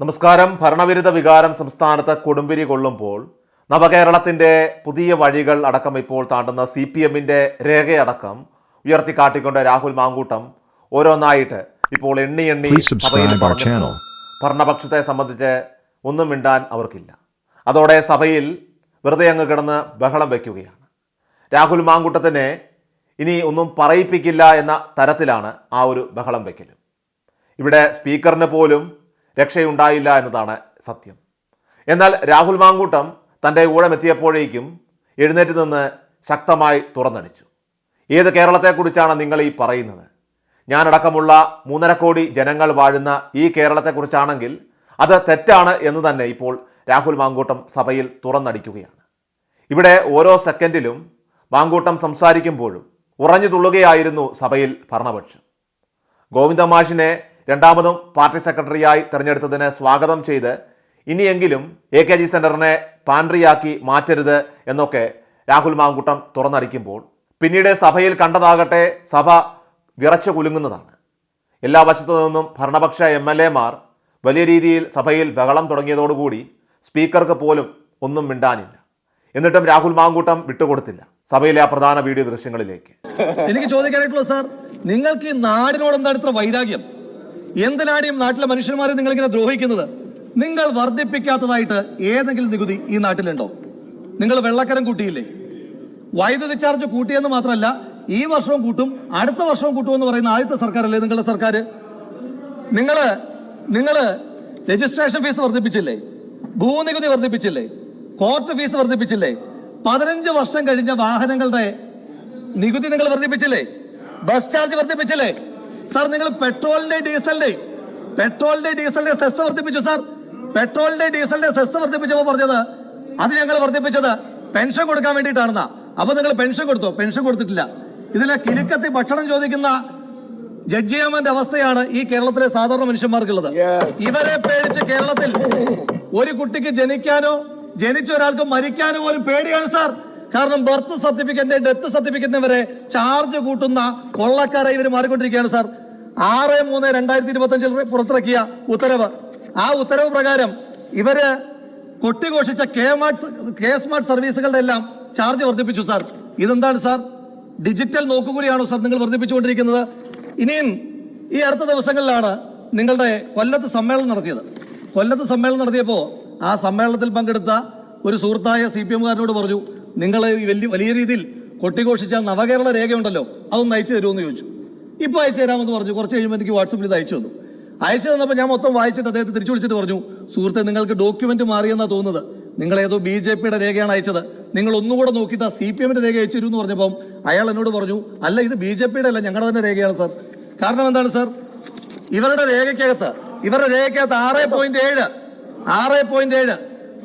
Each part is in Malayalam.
നമസ്കാരം. ഭരണവിരുദ്ധ വികാരം സംസ്ഥാനത്ത് കൊടുമ്പിരി കൊള്ളുമ്പോൾ നവകേരളത്തിന്റെ പുതിയ വഴികൾ അടക്കം ഇപ്പോൾ താണ്ടുന്ന സി പി എമ്മിന്റെ രേഖയടക്കം ഉയർത്തിക്കാട്ടിക്കൊണ്ട് രാഹുൽ മാങ്കൂട്ടം ഓരോന്നായിട്ട് ഇപ്പോൾ എണ്ണി എണ്ണി സഭയിൽ. ഭരണപക്ഷത്തെ സംബന്ധിച്ച് ഒന്നും മിണ്ടാൻ അവർക്കില്ല. അതോടെ സഭയിൽ വെറുതെ അങ്ങ് കിടന്ന് ബഹളം വയ്ക്കുകയാണ് രാഹുൽ മാങ്കൂട്ടത്തിനെ ഇനി ഒന്നും പറയിപ്പിക്കില്ല എന്ന തരത്തിലാണ് ആ ഒരു ബഹളം വയ്ക്കൽ ഇവിടെ സ്പീക്കറിന് പോലും രക്ഷയുണ്ടായില്ല എന്നതാണ് സത്യം. എന്നാൽ രാഹുൽ മാങ്കൂട്ടം തന്റെ ഊഴമെത്തിയപ്പോഴേക്കും എഴുന്നേറ്റ് നിന്ന് ശക്തമായി തുറന്നടിച്ചു. ഏത് കേരളത്തെക്കുറിച്ചാണ് നിങ്ങൾ ഈ പറയുന്നത്? ഞാനടക്കമുള്ള മൂന്നര കോടി ജനങ്ങൾ വാഴുന്ന ഈ കേരളത്തെക്കുറിച്ചാണെങ്കിൽ അത് തെറ്റാണ് എന്ന് തന്നെ ഇപ്പോൾ രാഹുൽ മാങ്കൂട്ടം സഭയിൽ തുറന്നടിക്കുകയാണ്. ഇവിടെ ഓരോ സെക്കൻഡിലും മാങ്കൂട്ടം സംസാരിക്കുമ്പോഴും ഉറഞ്ഞു തുള്ളുകയായിരുന്നു സഭയിൽ ഭരണപക്ഷം. ഗോവിന്ദമാഷിനെ രണ്ടാമതും പാർട്ടി സെക്രട്ടറിയായി തെരഞ്ഞെടുത്തതിന് സ്വാഗതം ചെയ്ത് ഇനിയെങ്കിലും എ കെ ജി സെന്ററിനെ പാൻട്രിയാക്കി മാറ്റരുത് എന്നൊക്കെ രാഹുൽ മാങ്കുട്ടം തുറന്നടിക്കുമ്പോൾ പിന്നീട് സഭയിൽ കണ്ടതാകട്ടെ സഭ വിറച്ചു കുലുങ്ങുന്നതാണ്. എല്ലാ വശത്തു നിന്നും ഭരണപക്ഷ എം എൽ എമാർ വലിയ രീതിയിൽ സഭയിൽ ബഹളം തുടങ്ങിയതോടുകൂടി സ്പീക്കർക്ക് പോലും ഒന്നും മിണ്ടാനില്ല. എന്നിട്ടും രാഹുൽ മാങ്കൂട്ടം വിട്ടുകൊടുത്തില്ല സഭയിലെ ആ പ്രധാന വീഡിയോ ദൃശ്യങ്ങളിലേക്ക്. എനിക്ക് ചോദിക്കാനായിട്ടുള്ളത് സാർ നിങ്ങൾക്ക് ഈ നാടിനോട് എന്താണ് ഇത്ര വൈരാഗ്യം? എന്തിനാണ് നാട്ടിലെ മനുഷ്യന്മാരെ നിങ്ങൾ ഇങ്ങനെ ദ്രോഹിക്കുന്നത്? നിങ്ങൾ വർദ്ധിപ്പിക്കാത്തതായിട്ട് ഏതെങ്കിലും നികുതി ഈ നാട്ടിലുണ്ടോ? നിങ്ങൾ വെള്ളക്കരം കൂട്ടിയില്ലേ? വൈദ്യുതി ചാർജ് കൂട്ടിയെന്ന് മാത്രമല്ല ഈ വർഷവും കൂട്ടും അടുത്ത വർഷവും കൂട്ടുമെന്ന് പറയുന്ന ആദ്യത്തെ സർക്കാരല്ലേ നിങ്ങളുടെ സർക്കാർ? നിങ്ങൾ നിങ്ങൾ രജിസ്ട്രേഷൻ ഫീസ് വർദ്ധിപ്പിച്ചില്ലേ? ഭൂനികുതി വർദ്ധിപ്പിച്ചില്ലേ? Court fees വർദ്ധിപ്പിച്ചില്ലേ? പതിനഞ്ച് വർഷം കഴിഞ്ഞ വാഹനങ്ങളുടെ നികുതി നിങ്ങൾ വർദ്ധിപ്പിച്ചില്ലേ? ബസ് ചാർജ് വർദ്ധിപ്പിച്ചില്ലേ? സാർ നിങ്ങൾ പെട്രോളിന്റെ ഡീസലിന്റെ പെട്രോളിന്റെ ഡീസലിന്റെ സെസ് വർദ്ധിപ്പിച്ചു സാർ. പെട്രോളിന്റെ ഡീസലിന്റെ സെസ് വർദ്ധിപ്പിച്ചപ്പോ പറഞ്ഞത് അത് ഞങ്ങൾ വർദ്ധിപ്പിച്ചത് പെൻഷൻ കൊടുക്കാൻ വേണ്ടിയിട്ടാണെന്നാ. അപ്പൊ നിങ്ങൾ പെൻഷൻ കൊടുത്തോ? പെൻഷൻ കൊടുത്തിട്ടില്ല. ഇതിലെ കിലുക്കത്തി ഭക്ഷണം ചോദിക്കുന്ന ജഡ്ജിയാമന്റെ അവസ്ഥയാണ് ഈ കേരളത്തിലെ സാധാരണ മനുഷ്യന്മാർക്കുള്ളത്. ഇവരെ പേടിച്ച് കേരളത്തിൽ ഒരു കുട്ടിക്ക് ജനിക്കാനോ ജനിച്ച ഒരാൾക്ക് മരിക്കാനോ പോലും പേടിയാണ് സാർ. കാരണം ബർത്ത് സർട്ടിഫിക്കറ്റിന്റെ ഡെത്ത് സർട്ടിഫിക്കറ്റിന് വരെ ചാർജ് കൂട്ടുന്ന കൊള്ളക്കാരെ ഇവർ മാറിക്കൊണ്ടിരിക്കുകയാണ് സാർ ആറ് മൂന്ന് രണ്ടായിരത്തി ഇരുപത്തി അഞ്ചിൽ പുറത്തിറക്കിയ ഉത്തരവ്. ആ ഉത്തരവ് പ്രകാരം ഇവർ കൊട്ടിഘോഷിച്ച കെ മാർട്ട് കെ സ്മാർട്ട് സർവീസുകളുടെ എല്ലാം ചാർജ് വർദ്ധിപ്പിച്ചു സാർ ഇതെന്താണ് സാർ ഡിജിറ്റൽ നോക്കുകൂലിയാണോ സാർ നിങ്ങൾ വർദ്ധിപ്പിച്ചുകൊണ്ടിരിക്കുന്നത്? ഇനിയും ഈ അടുത്ത ദിവസങ്ങളിലാണ് നിങ്ങളുടെ കൊല്ലത്ത് സമ്മേളനം നടത്തിയത്. കൊല്ലത്ത് സമ്മേളനം നടത്തിയപ്പോൾ ആ സമ്മേളനത്തിൽ പങ്കെടുത്ത ഒരു സുഹൃത്തായ സി പി പറഞ്ഞു നിങ്ങൾ വലിയ വലിയ രീതിയിൽ കൊട്ടിഘോഷിച്ച നവകേരള രേഖയുണ്ടല്ലോ അതൊന്ന് അയച്ചു തരുമെന്ന് ചോദിച്ചു. ഇപ്പോൾ അയച്ചു തരാമെന്ന് പറഞ്ഞു. കുറച്ച് കഴിയുമ്പോൾ എനിക്ക് വാട്സപ്പിൽ ഇത് അയച്ചു തന്നു. അയച്ചു തന്നപ്പോൾ ഞാൻ മൊത്തം വായിച്ചിട്ട് അദ്ദേഹത്തെ തിരിച്ചു വിളിച്ചിട്ട് പറഞ്ഞു സുഹൃത്തെ നിങ്ങൾക്ക് ഡോക്യുമെന്റ് മാറിയെന്നാണ് തോന്നുന്നത്. നിങ്ങൾ ഏതോ ബി ജെ പിയുടെ രേഖയാണ് അയച്ചത്. നിങ്ങൾ ഒന്നുകൂടെ നോക്കിയിട്ട് ആ സി പി എമ്മിന്റെ രേഖ അയച്ചു എന്ന് പറഞ്ഞപ്പം അയാൾ എന്നോട് പറഞ്ഞു അല്ല ഇത് ബി ജെ പിയുടെ അല്ല ഞങ്ങളുടെ തന്നെ രേഖയാണ് സാർ. കാരണം എന്താണ് സാർ? ഇവരുടെ രേഖയ്ക്കകത്ത് ഇവരുടെ രേഖയ്ക്കകത്ത് ആറ് പോയിന്റ് ഏഴ് ആറ് പോയിന്റ് ഏഴ്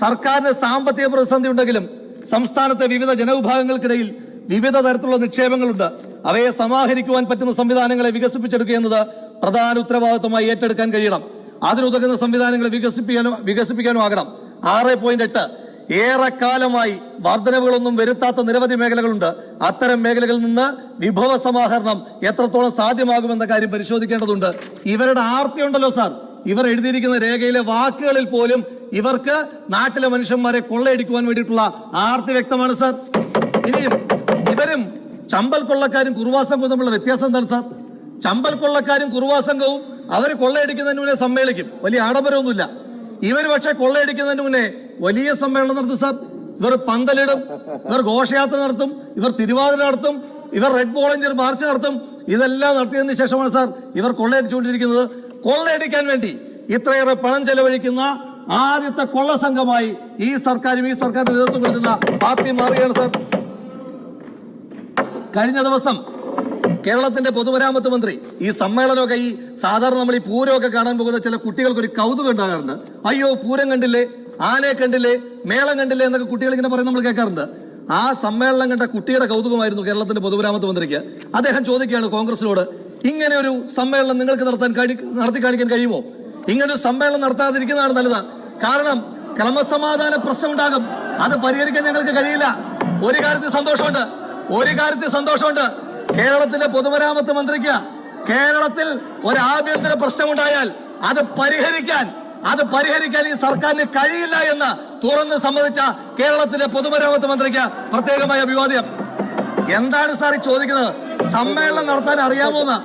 സർക്കാരിന് സാമ്പത്തിക പ്രതിസന്ധി ഉണ്ടെങ്കിലും സംസ്ഥാനത്തെ വിവിധ ജനവിഭാഗങ്ങൾക്കിടയിൽ വിവിധ തരത്തിലുള്ള നിക്ഷേപങ്ങളുണ്ട്. അവയെ സമാഹരിക്കുവാൻ പറ്റുന്ന സംവിധാനങ്ങളെ വികസിപ്പിച്ചെടുക്കുക എന്നത് പ്രധാന ഉത്തരവാദിത്വമായി ഏറ്റെടുക്കാൻ കഴിയണം. അതിനുതകുന്ന സംവിധാനങ്ങളെ വികസിപ്പിക്കാനും വികസിപ്പിക്കാനും ആകണം ആറ് പോയിന്റ് എട്ട്. ഏറെക്കാലമായി വർധനവുകളൊന്നും വരുത്താത്ത നിരവധി മേഖലകളുണ്ട്. അത്തരം മേഖലകളിൽ നിന്ന് വിഭവ സമാഹരണം എത്രത്തോളം സാധ്യമാകുമെന്ന കാര്യം പരിശോധിക്കേണ്ടതുണ്ട്. ഇവരുടെ ആർത്തി ഉണ്ടല്ലോ സാർ. ഇവർ എഴുതിയിരിക്കുന്ന രേഖയിലെ വാക്കുകളിൽ പോലും ഇവർക്ക് നാട്ടിലെ മനുഷ്യന്മാരെ കൊള്ളയടിക്കുവാൻ വേണ്ടിയിട്ടുള്ള ആർത്തി വ്യക്തമാണ് സാർ. ഇനിയും ഇവരും ചമ്പൽ കൊള്ളക്കാരും കുറുവാ സംഘവും തമ്മിലുള്ള വ്യത്യാസം എന്താണ് സാർ? ചമ്പൽ കൊള്ളക്കാരും കുറുവാ സംഘവും അവർ കൊള്ളയടിക്കുന്നതിന് മുന്നേ സമ്മേളിക്കും. വലിയ ആഡംബരമൊന്നുമില്ല. ഇവർ പക്ഷെ കൊള്ളയടിക്കുന്നതിന് മുന്നേ വലിയ സമ്മേളനം നടത്തും സാർ. ഇവർ പന്തലിടും ഇവർ ഘോഷയാത്ര നടത്തും ഇവർ തിരുവാതിര നടത്തും ഇവർ റെഡ് വോളണ്ടിയർ മാർച്ച് നടത്തും. ഇതെല്ലാം നടത്തിയതിന് ശേഷമാണ് സാർ ഇവർ കൊള്ളയടിച്ചുകൊണ്ടിരിക്കുന്നത്. കൊള്ളയടിക്കാൻ വേണ്ടി ഇത്രയേറെ പണം ചെലവഴിക്കുന്ന ആദ്യത്തെ കൊള്ള സംഘമായി ഈ സർക്കാരും ഈ സർക്കാരിന്റെ നേതൃത്വം കൊടുക്കുന്ന പാർട്ടി മാറുകയാണ് സാർ. കഴിഞ്ഞ ദിവസം കേരളത്തിന്റെ പൊതുമരാമത്ത് മന്ത്രി ഈ സമ്മേളനമൊക്കെ ഈ സാധാരണ നമ്മൾ ഈ പൂരമൊക്കെ കാണാൻ പോകുന്ന ചില കുട്ടികൾക്ക് ഒരു കൗതുകം ഉണ്ടാകാറുണ്ട്. അയ്യോ പൂരം കണ്ടില്ലേ ആനയെ കണ്ടില്ലേ മേളം കണ്ടില്ലേ എന്നൊക്കെ കുട്ടികൾ ഇങ്ങനെ പറയുന്നത് നമ്മൾ കേൾക്കാറുണ്ട്. ആ സമ്മേളനം കണ്ട കുട്ടിയുടെ കൗതുകമായിരുന്നു കേരളത്തിന്റെ പൊതുമരാമത്ത് മന്ത്രിക്ക്. അദ്ദേഹം ചോദിക്കുകയാണ് കോൺഗ്രസിനോട് ഇങ്ങനെ ഒരു സമ്മേളനം നിങ്ങൾക്ക് നടത്താൻ കഴി നടത്തി കാണിക്കാൻ കഴിയുമോ? ഇങ്ങനെ ഒരു സമ്മേളനം നടത്താതിരിക്കുന്നതാണ് നല്ലത്. കാരണം ക്രമസമാധാന പ്രശ്നം ഉണ്ടാകും അത് പരിഹരിക്കാൻ ഞങ്ങൾക്ക് കഴിയില്ല. ഒരു കാര്യത്തിൽ സന്തോഷമുണ്ട്. ഒരു കാര്യത്തിൽ സന്തോഷമുണ്ട്. കേരളത്തിലെ പൊതുമരാമത്ത് മന്ത്രിക്ക് കേരളത്തിൽ ഒരു ആഭ്യന്തര പ്രശ്നമുണ്ടായാൽ അത് പരിഹരിക്കാൻ അത് പരിഹരിക്കാൻ ഈ സർക്കാരിന് കഴിയില്ല എന്ന് തുറന്ന് സമ്മതിച്ച കേരളത്തിലെ പൊതുമരാമത്ത് മന്ത്രിക്ക് പ്രത്യേകമായ അഭിവാദ്യം. എന്താണ് സാർ ചോദിക്കുന്നത്? സമ്മേളനം നടത്താൻ അറിയാമോന്ന്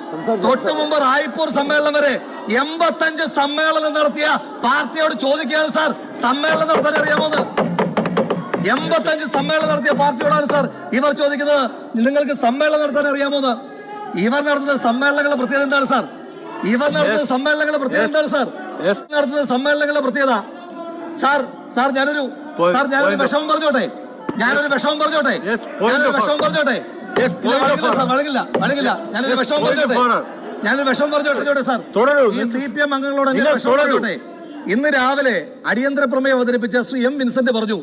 തൊട്ടു മുമ്പ് റായ്പൂർ സമ്മേളനം വരെ എൺപത്തഞ്ച് സമ്മേളനം നടത്തിയ പാർട്ടിയോട് ചോദിക്കുകയാണ് സാർ. സമ്മേളനം നടത്താൻ അറിയാമോ എൺപത്തഞ്ച് സമ്മേളനം നടത്തിയ പാർട്ടിയോടാണ് സാർ ഇവർ ചോദിക്കുന്നത്. നിങ്ങൾക്ക് സമ്മേളനം നടത്താൻ അറിയാമോന്ന് ഇവർ നടത്തുന്ന സമ്മേളനങ്ങളുടെ പ്രത്യേകത എന്താണ് സാർ? ഇവർ നടത്തുന്ന സമ്മേളനങ്ങളുടെ പ്രത്യേകത എന്താണ് സാർ? നടത്തുന്ന സമ്മേളനങ്ങളുടെ പ്രത്യേകത. സാർ സാർ ഞാനൊരു സാർ ഞാനൊരു വിഷമം പറഞ്ഞോട്ടെ. ഞാനൊരു വിഷമം പറഞ്ഞോട്ടെ. ഞാനൊരു വിഷമം പറഞ്ഞോട്ടെ. വഴങ്ങില്ല വഴങ്ങില്ല ഞാനൊരു വിഷമം പറഞ്ഞോട്ടെ. ഞാനൊരു വിഷമം പറഞ്ഞോട്ടെ സാർ തുടരൂ. ഈ സി പി എം അംഗങ്ങളോട് എന്നെ നിങ്ങൾ വിഷമം പറഞ്ഞോട്ടെ ഇന്ന് രാവിലെ അടിയന്തര പ്രമേയം അവതരിപ്പിച്ച ശ്രീ എം വിൻസെന്റ് പറഞ്ഞു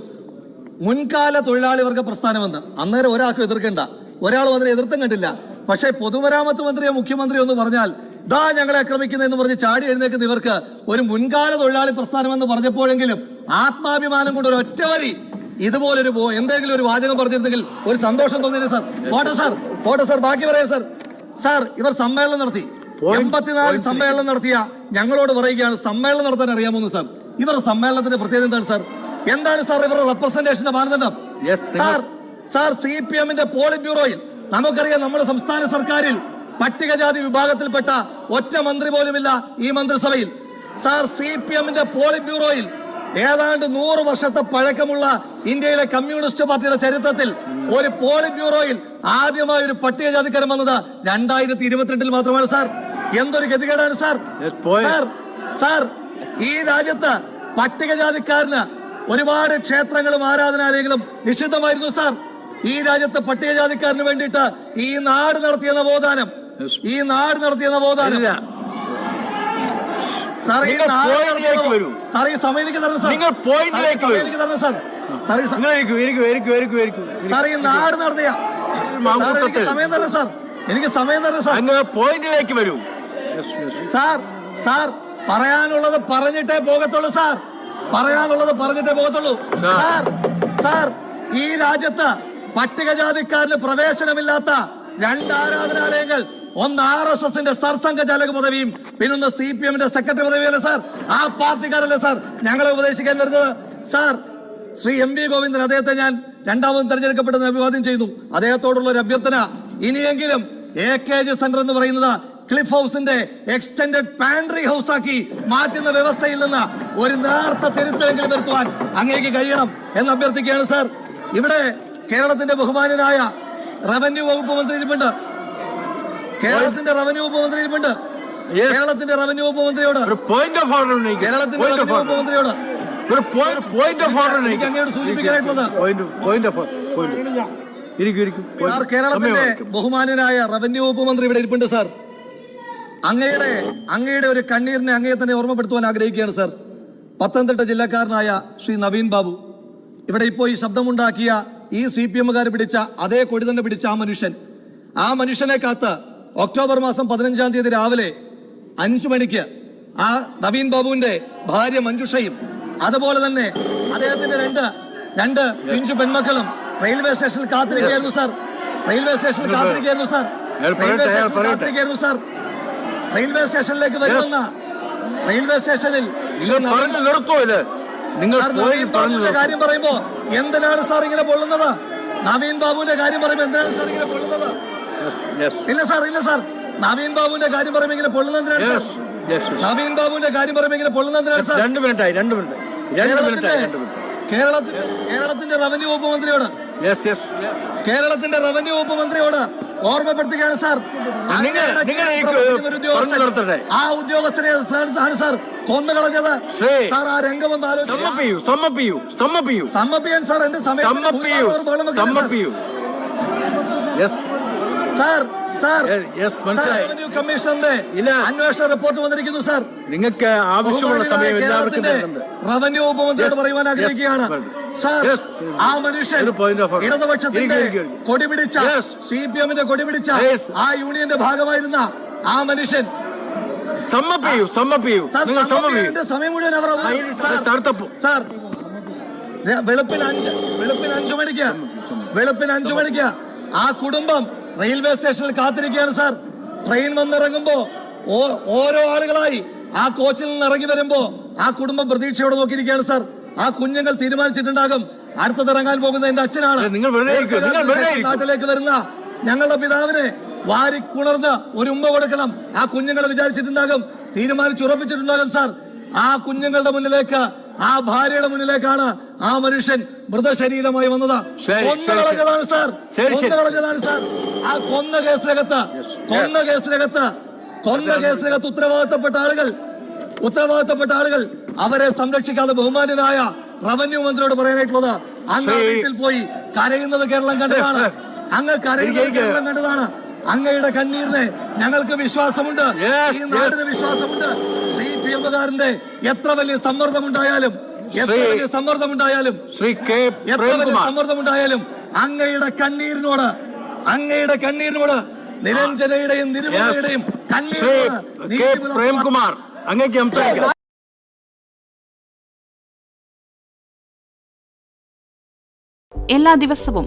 മുൻകാല തൊഴിലാളി വർഗ പ്രസ്ഥാനമെന്ന്. അന്നേരം ഒരാൾക്കും എതിർക്കണ്ട. ഒരാളും അതിനെ എതിർത്തും കണ്ടില്ല. പക്ഷേ പൊതുമരാമത്ത് മന്ത്രിയോ മുഖ്യമന്ത്രിയോ എന്ന് പറഞ്ഞാൽ ദാ ഞങ്ങളെ ആക്രമിക്കുന്നതെന്ന് പറഞ്ഞ് ചാടി എഴുന്നേക്കുന്ന ഇവർക്ക് ഒരു മുൻകാല തൊഴിലാളി പ്രസ്ഥാനമെന്ന് പറഞ്ഞപ്പോഴെങ്കിലും ആത്മാഭിമാനം കൊണ്ട് ഒരു ഒറ്റവരി ഇതുപോലൊരു എന്തെങ്കിലും ഒരു വാചകം പറഞ്ഞിരുന്നെങ്കിൽ ഒരു സന്തോഷം തോന്നിയില്ല സാർ. പോട്ടെ സാർ. പോട്ടെ സാർ. ബാക്കി പറയാം സാർ. സാർ ഇവർ സമ്മേളനം നടത്തി. എൺപത്തിനാല് സമ്മേളനം നടത്തിയ ഞങ്ങളോട് പറയുകയാണ് സമ്മേളനം നടത്താൻ അറിയാമോന്ന് സാർ. ഇവർ സമ്മേളനത്തിന്റെ പ്രത്യേകത എന്താണ് സാർ? എന്താണ് സാർ ഇവരുടെ റെപ്രസെന്റേഷന്റെ മാനദണ്ഡം? സാർ സാർ സി പി എമ്മിന്റെ പോളിറ്റ് ബ്യൂറോയിൽ നമുക്കറിയാം നമ്മുടെ സംസ്ഥാന സർക്കാരിൽ പട്ടികജാതി വിഭാഗത്തിൽപ്പെട്ട ഒറ്റ മന്ത്രി പോലുമില്ല ഈ മന്ത്രിസഭയിൽ. സാർ സി പി എമ്മിന്റെ പോളിറ്റ് ബ്യൂറോയിൽ ഏതാണ്ട് നൂറ് വർഷത്തെ പഴക്കമുള്ള ഇന്ത്യയിലെ കമ്മ്യൂണിസ്റ്റ് പാർട്ടിയുടെ ചരിത്രത്തിൽ ഒരു പോളിറ്റ് ബ്യൂറോയിൽ ആദ്യമായി ഒരു പട്ടികജാതിക്കാരൻ വന്നത് രണ്ടായിരത്തി ഇരുപത്തിരണ്ടിൽ മാത്രമാണ് സാർ. എന്തൊരു ഗതികേടാണ്. സാർ. സാർ ഈ രാജ്യത്ത് പട്ടികജാതിക്കാരന് ഒരുപാട് ക്ഷേത്രങ്ങളും ആരാധനാലയങ്ങളും നിഷിദ്ധമായിരുന്നു സാർ. ഈ രാജ്യത്ത് പട്ടികജാതിക്കാരന് വേണ്ടിയിട്ട് ഈ നാട് നടത്തിയ നവോത്ഥാനം ഈ നാട് നടത്തിയ നവോത്ഥാനം ഇല്ല സാർ ഈ നിങ്ങൾ നാട് പോയിന്റിലേക്ക് വരൂ. സാർ ഈ സമയം എനിക്ക് തരണം സാർ. നിങ്ങൾ പോയിന്റിലേക്ക് സാർ, സമയം വരൂ. എനിക്ക് തരണം സാർ. സാർ ഈ സ- നിങ്ങൾ ഇരിക്കൂ ഇരിക്കൂ ഇരിക്കൂ ഇരിക്കൂ ഇരിക്കൂ സാർ ഈ നാട് നടത്തിയ എനിക്ക് സമയം തരണം സാർ. എനിക്ക് സമയം തരണം സാർ. അങ്ങ് പോയിന്റിലേക്ക് വരൂ. സാർ സാർ പറയാനുള്ളത് പറഞ്ഞിട്ടേ പോകത്തുള്ളൂ സാർ. പറയാനുള്ളത് പറഞ്ഞിട്ടേ പോകത്തുള്ളൂ. സാർ. സാർ സാർ ഈ രാജ്യത്ത് പട്ടികജാതിക്കാരന് പ്രവേശനമില്ലാത്ത രണ്ട് ആരാധനാലയങ്ങൾ ഒന്ന് ആർ എസ് എസിന്റെ സർസംഘചാലക പദവിയും പിന്നൊന്ന് സി പി എമ്മിന്റെ സെക്രട്ടറി പദവിയല്ലേ സാർ? ആ പാർട്ടിക്കാരല്ലേ സാർ ഞങ്ങളെ ഉപദേശിക്കാൻ വരുന്നത്? Sir Shri M V Govindan അദ്ദേഹത്തെ ഞാൻ രണ്ടാമതും തെരഞ്ഞെടുക്കപ്പെട്ടതിന് അഭിവാദ്യം ചെയ്യുന്നു അദ്ദേഹത്തോടുള്ള ഒരു അഭ്യർത്ഥന ഇനിയെങ്കിലും എ കെ ജി സെന്റർ എന്ന് പറയുന്നത് ക്ലിഫ് ഹൗസിന്റെ എക്സ്റ്റൻഡഡ് പാൻട്രി ഹൗസ് ആക്കി മാറ്റുന്ന വ്യവസ്ഥയിൽ നിന്ന് ഒരു നേർത്ത തിരുത്തലെങ്കിലും വരുത്തുവാൻ അങ്ങേക്ക് കഴിയണം എന്ന് അഭ്യർത്ഥിക്കുകയാണ് സാർ. ഇവിടെ കേരളത്തിന്റെ ബഹുമാനനായ റവന്യൂ വകുപ്പ് മന്ത്രി കേരളത്തിന്റെ റവന്യൂ ഉപമന്ത്രി മന്ത്രി ഇരിപ്പുണ്ട് കേരളത്തിന്റെ റവന്യൂ ഉപമന്ത്രിയോട്. മന്ത്രിയോട് ഒരു പോയിന്റ് ഓഫ് ഓർഡർ കേരളത്തിന്റെ റവന്യൂ ഓഫ് വകുപ്പ് ഓർഡർ മന്ത്രിയോട് ഒരു പോയിന്റ് ഓഫ് ഓർഡർ എനിക്ക് അങ്ങയോട് സൂചിപ്പിക്കാനായിട്ടുള്ളത്. പോയിന്റ് പോയിന്റ് ഓഫ് സാർ കേരളത്തിന്റെ ബഹുമാനനായ റവന്യൂ ഉപമന്ത്രി മന്ത്രി ഇവിടെ ഇരിപ്പുണ്ട് സാർ. അങ്ങയുടെ അങ്ങയുടെ ഒരു കണ്ണീരിനെ അങ്ങയെ തന്നെ ഓർമ്മപ്പെടുത്തുവാൻ ആഗ്രഹിക്കുകയാണ് സാർ. പത്തനംതിട്ട ജില്ലക്കാരനായ ശ്രീ നവീൻ ബാബു. ഇവിടെ ഇപ്പോൾ ഈ ശബ്ദമുണ്ടാക്കിയ ഈ സി പി എമ്മുകാർ പിടിച്ച അതേ കൊടി തന്നെ പിടിച്ച ആ മനുഷ്യൻ. ആ മനുഷ്യനെ കാത്ത് ഒക്ടോബർ മാസം പതിനഞ്ചാം തീയതി രാവിലെ അഞ്ചു മണിക്ക് ആ നവീൻ ബാബുവിന്റെ ഭാര്യ മഞ്ജുഷയും അതുപോലെ തന്നെ അദ്ദേഹത്തിന്റെ രണ്ട് രണ്ട് പിഞ്ചു പെൺമക്കളും റെയിൽവേ സ്റ്റേഷനിൽ കാത്തിരിക്കുകയായിരുന്നു സാർ. റെയിൽവേ സ്റ്റേഷനിൽ കാത്തിരിക്കുകയായിരുന്നു സാർ. റെയിൽവേ സ്റ്റേഷനിൽ. കാത്തിരിക്കുകയായിരുന്നു സാർ. റെയിൽവേ സ്റ്റേഷനിലേക്ക് വരുമെന്ന റെയിൽവേ സ്റ്റേഷനിൽ നിങ്ങൾ പറഞ്ഞു നിർത്തൂ ഇത്. കാര്യം പറയുമ്പോ എന്തിനാണ് സാർ ഇങ്ങനെ പൊള്ളുന്നത്? നവീൻ ബാബുവിന്റെ കാര്യം പറയുമ്പോ എന്തിനാണ് സാർ ഇങ്ങനെ പൊള്ളുന്നത്? ഇല്ല സാർ ഇല്ല സാർ. നവീൻ ബാബുവിന്റെ കാര്യം പറയുമ്പോ പൊള്ളുന്നതിനാണ് പൊള്ളുന്നത് സാർ. നവീൻ ബാബുവിന്റെ കാര്യം പറയുമ്പോ പൊള്ളുന്നതിനാണ് സാർ. രണ്ട് മിനിറ്റ് കേരളത്തിന്റെ രണ്ട് മിനിറ്റ്. കേരളത്തിന്റെ കേരളത്തിന്റെ റവന്യൂ വകുപ്പ് മന്ത്രിയോട്. കേരളത്തിന്റെ റവന്യൂ വകുപ്പ് മന്ത്രിയോട് ഓർമ്മപ്പെടുത്തുകയാണ് സാർ. ആ ഉദ്യോഗസ്ഥനെ ആണ് സാർ കൊന്നുകളഞ്ഞത്. സാർ ആ ആലോചിച്ചു സമ്മപ്പിയൂ സമ്മപ്പിയൂ സമ്മപ്പിയൂ സമ്മപ്പിയാൻ സാർ എന്റെ സമയത്തിന് സാർ? സാർ. റവന്യൂ കമ്മീഷണറുടെ അന്വേഷണ റിപ്പോർട്ട് വന്നിരിക്കുന്നു സാർ. നിങ്ങൾക്ക് ആവശ്യമുള്ള സമയം എല്ലാവർക്കും റവന്യൂ ഉപമന്ത്രിയോട് പറയുവാൻ ആഗ്രഹിക്കുകയാണ്. സാർ ആ മനുഷ്യൻ. ഇടതുപക്ഷത്തിന്റെ ഇരിക്കൂ, ഇരിക്കൂ. കൊടി പിടിച്ച Yes. സി പി എമ്മിന്റെ കൊടിപിടിച്ച ആ യൂണിയന്റെ ഭാഗമായിരുന്ന ആ മനുഷ്യൻ. സമ്മപ്പിയൂ സാർ നിങ്ങൾ സമ്മപ്പിയൂ സമയത്തിന്റെ സമയം മുഴുവൻ അവർ സാർ, ചർത്തപ്പു സാർ വെളുപ്പിന് അഞ്ച് വെളുപ്പിന് അഞ്ചു മണിക്ക് വെളുപ്പിന് അഞ്ചു മണിക്ക് ആ കുടുംബം റെയിൽവേ സ്റ്റേഷനിൽ കാത്തിരിക്കുകയാണ് സാർ. ട്രെയിൻ വന്നിറങ്ങുമ്പോ ഓരോ ആളുകളായി ആ കോച്ചിൽ നിന്ന് ഇറങ്ങി വരുമ്പോ ആ കുടുംബം പ്രതീക്ഷയോടെ നോക്കിയിരിക്കുകയാണ് സാർ. ആ കുഞ്ഞുങ്ങൾ തീരുമാനിച്ചിട്ടുണ്ടാകും. അടുത്തത് ഇറങ്ങാൻ പോകുന്ന എന്റെ അച്ഛനാണ്. നാട്ടിലേക്ക് വരുന്ന ഞങ്ങളുടെ പിതാവിനെ വാരിക്കുണർന്ന് ഒരു ഉമ്മ കൊടുക്കണം. ആ കുഞ്ഞുങ്ങളെ വിചാരിച്ചിട്ടുണ്ടാകും. തീരുമാനിച്ചുറപ്പിച്ചിട്ടുണ്ടാകും സാർ. ആ കുഞ്ഞുങ്ങളുടെ മുന്നിലേക്ക് ആ ഭാര്യയുടെ മുന്നിലേക്കാണ് ആ മനുഷ്യൻ മൃതശരീരമായി വന്നത്. സാർ. സാർ. ആ കൊന്ന കേസിനകത്ത് കൊന്ന കേസിനകത്ത് കൊന്ന കേസിനകത്ത് ഉത്തരവാദിത്തപ്പെട്ട ആളുകൾ ഉത്തരവാദിത്തപ്പെട്ട ആളുകൾ അവരെ സംരക്ഷിക്കാതെ ബഹുമാനനായ റവന്യൂ മന്ത്രിയോട് പറയാനായിട്ടുള്ളത് അങ്ങ് വീട്ടിൽ പോയി കരയുന്നത് കേരളം കണ്ടതാണ്. അങ്ങ് കരയുന്നത്. കേരളം കണ്ടതാണ്. അങ്ങയുടെ കണ്ണീരിനെ ഞങ്ങൾക്ക് വിശ്വാസമുണ്ട്. ഈ നാടിന് വിശ്വാസമുണ്ട്. സി പി എമ്മുകാരന്റെ എത്ര വലിയ സമ്മർദ്ദമുണ്ടായാലും എത്ര വലിയ സമ്മർദ്ദമുണ്ടായാലും ശ്രീ കെ എത്ര വലിയ പ്രേംകുമാർ. സമ്മർദ്ദമുണ്ടായാലും അങ്ങയുടെ കണ്ണീരിനോട് അങ്ങയുടെ കണ്ണീരിനോട് നിരഞ്ജനയുടെയും നിരുമലയുടെയും ശ്രീ കണ്ണീരിനോട് കെ പ്രേംകുമാർ അങ്ങേക്ക് സംസാരിക്കാം. എല്ലാ ദിവസവും